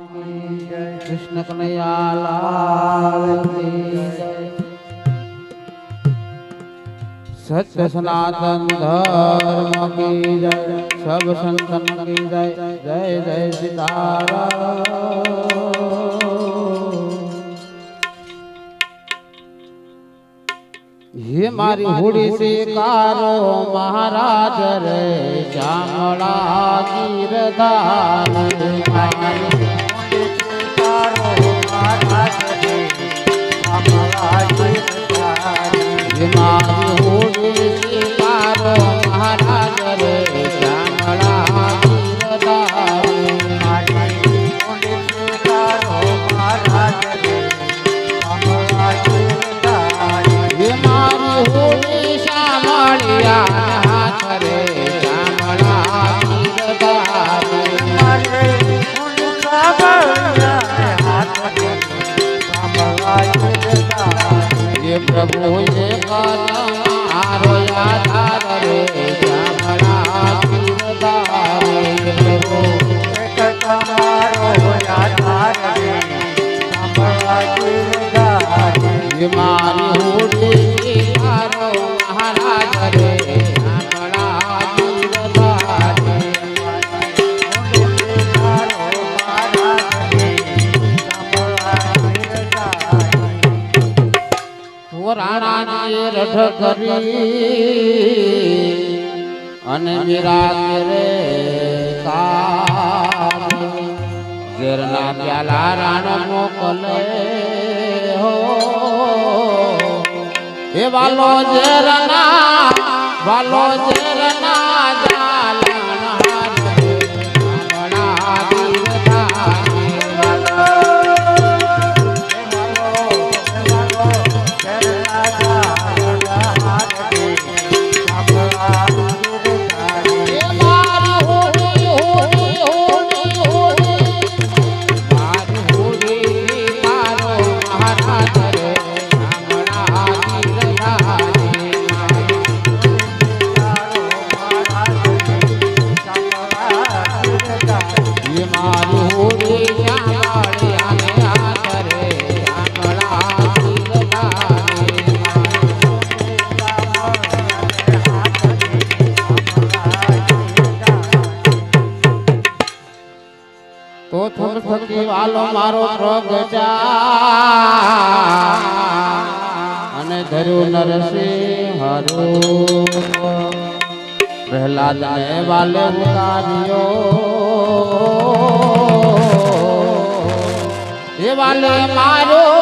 કૃષ્ણ કનૈયા લાલ કી જય. સત્ય સનાતન ધર્મ કી જય સબ સંતન કી જય જય જય સીતારામ હે મારી હોડી શિકારો મહારાજ રે ચામડા પ્રભુ જે મારો આધાર રે તમારો આધાર રે વિમાન રઢ કરી અને મીરા રે ઝેરના પ્યાલા રાણ મોકલે હો. એ વાલો ઝેરના વાલો ઝેરના ધર્યું નરસિંહ હરું પ્રહલાદ ને વાલે ઉતાર્યો એ વાલે મારો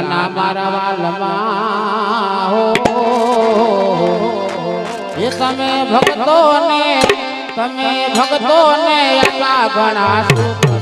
વેળાના મારા વાલમાં હો. એ તમે ભક્તોને તમે ભક્તોને આટલા ઘણા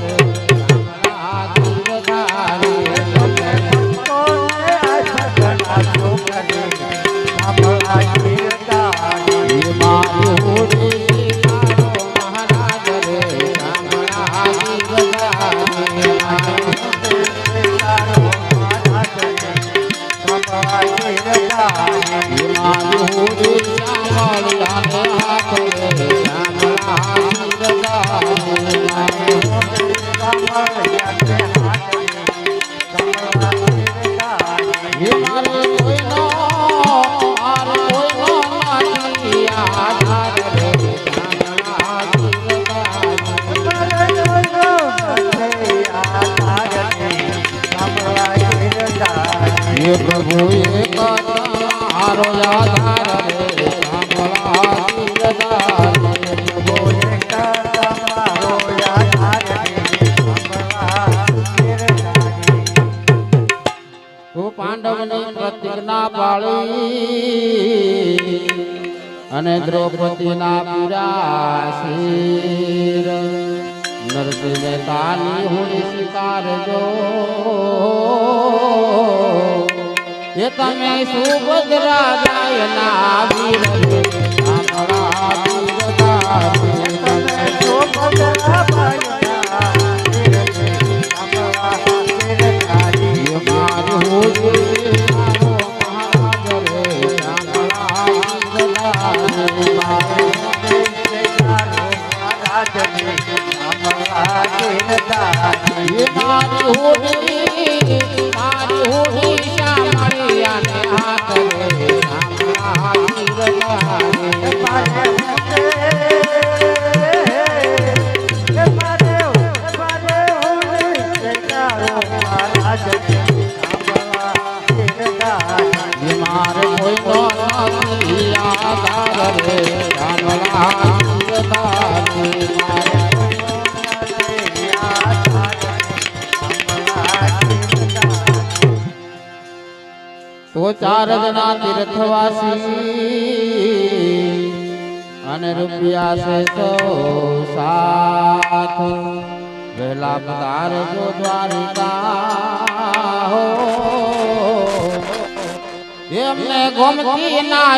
પ્રભુ એક આરો આધાર રે સાંભળા ના પાળી અને દ્રૌપદી ના પુરાશીર નરસિંહ તાની હું એ તમે સુભદ્રા જાય ના વીર મારું મારી હોડી ચારદના તીર્થવાસી અને રૂપિયા છે તો સાથ વહેલા પધારજો દ્વારિકા હો એમને ગોમતી ના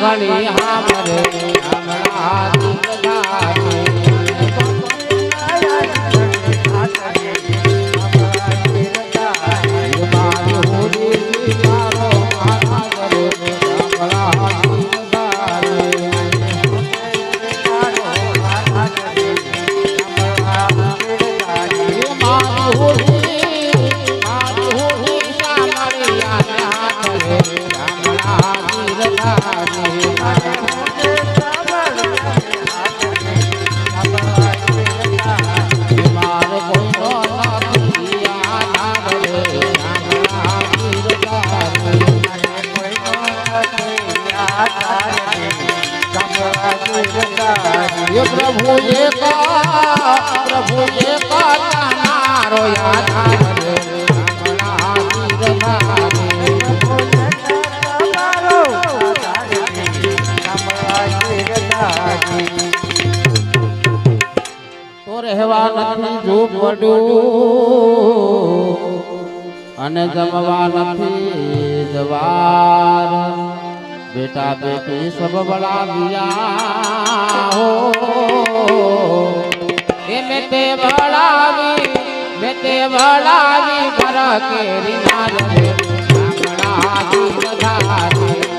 ઘણી હામરે હમણાં રહેવા નથી ઝૂંપડું અને જમવા નથી જવાર બેટા બેટી સબ બળા દિયા હો. એને તે બળાવી બેતે વળાવી પર કેરી ના રે ગામડા ધારે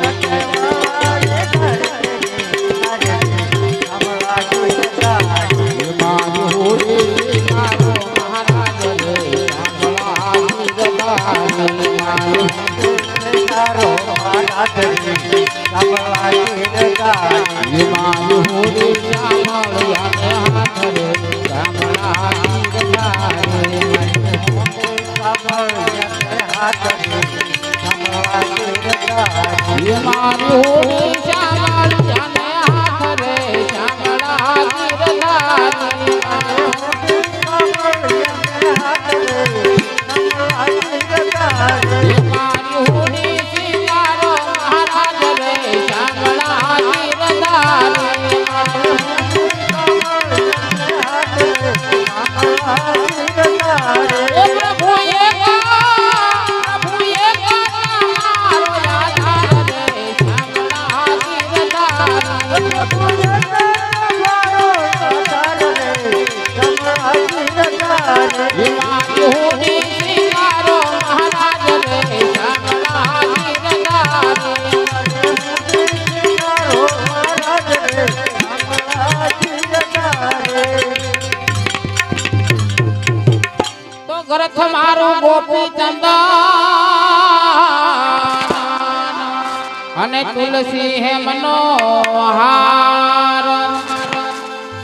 તુલસી હે મનોહાર.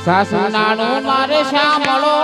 સાસુ નાનું મારે શામળો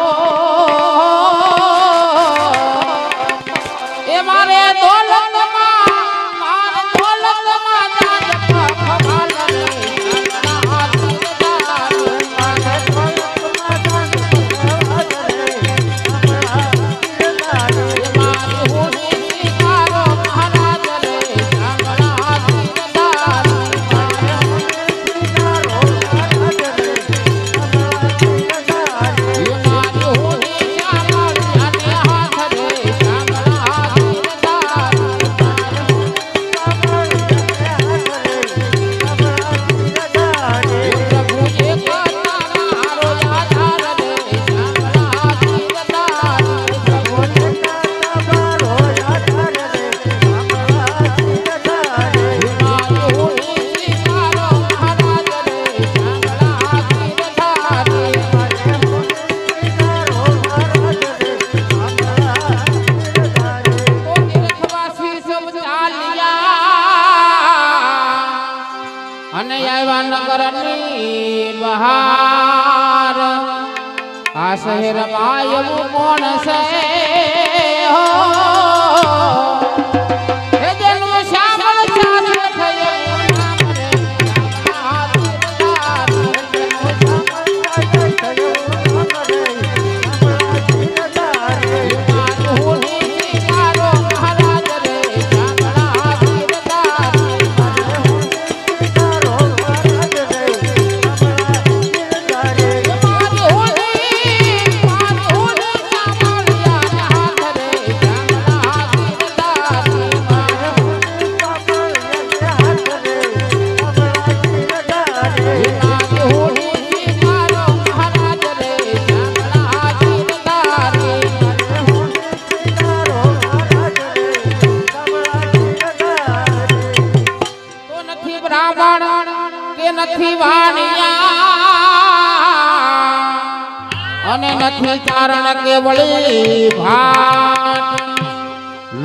ચારણ કેવળી ભાન.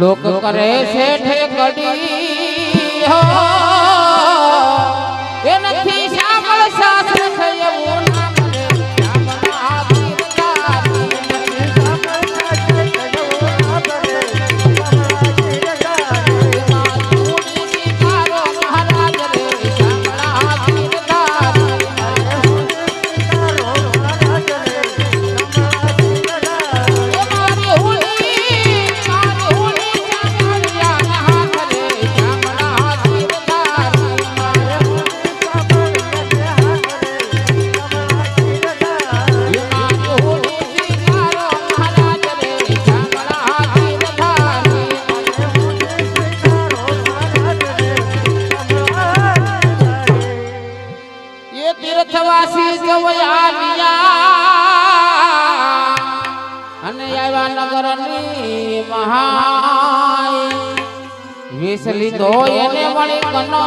લોક કરે છે ઠેકડી હો. ચરની મહાય વિસલી દો એને વળી કનો.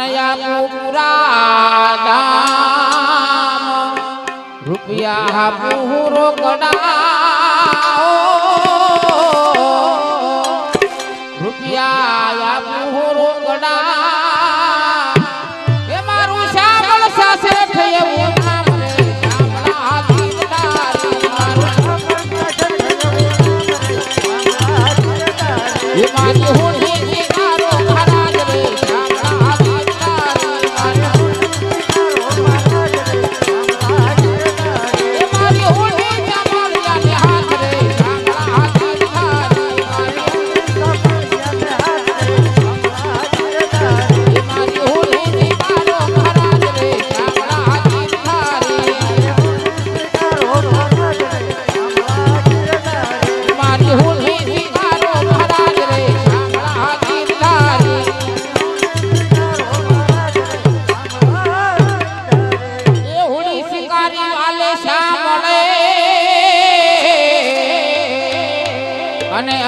કનૈયા પૂરા દામ રૂપિયા પૂરો કડા રૂપિયા પૂરો કડા એ મારું શ્યામળ સાસે થયું મારી હું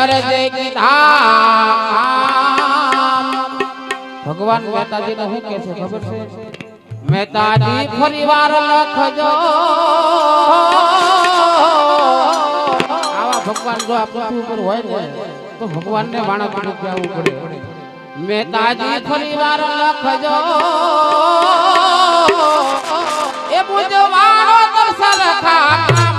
અરજ કીધા ભગવાન મહેતાજી ને શું કે છે? ખબર છે? મહેતાજી ફરી લખજો. આવા ભગવાન જો આપણું પૃથ્વી ઉપર હોય ને, તો ભગવાન ને વાણા વાણા કહેવું પડે. મહેતાજી ફરી લખજો. એ મુજબ વાળો દર્શન ખા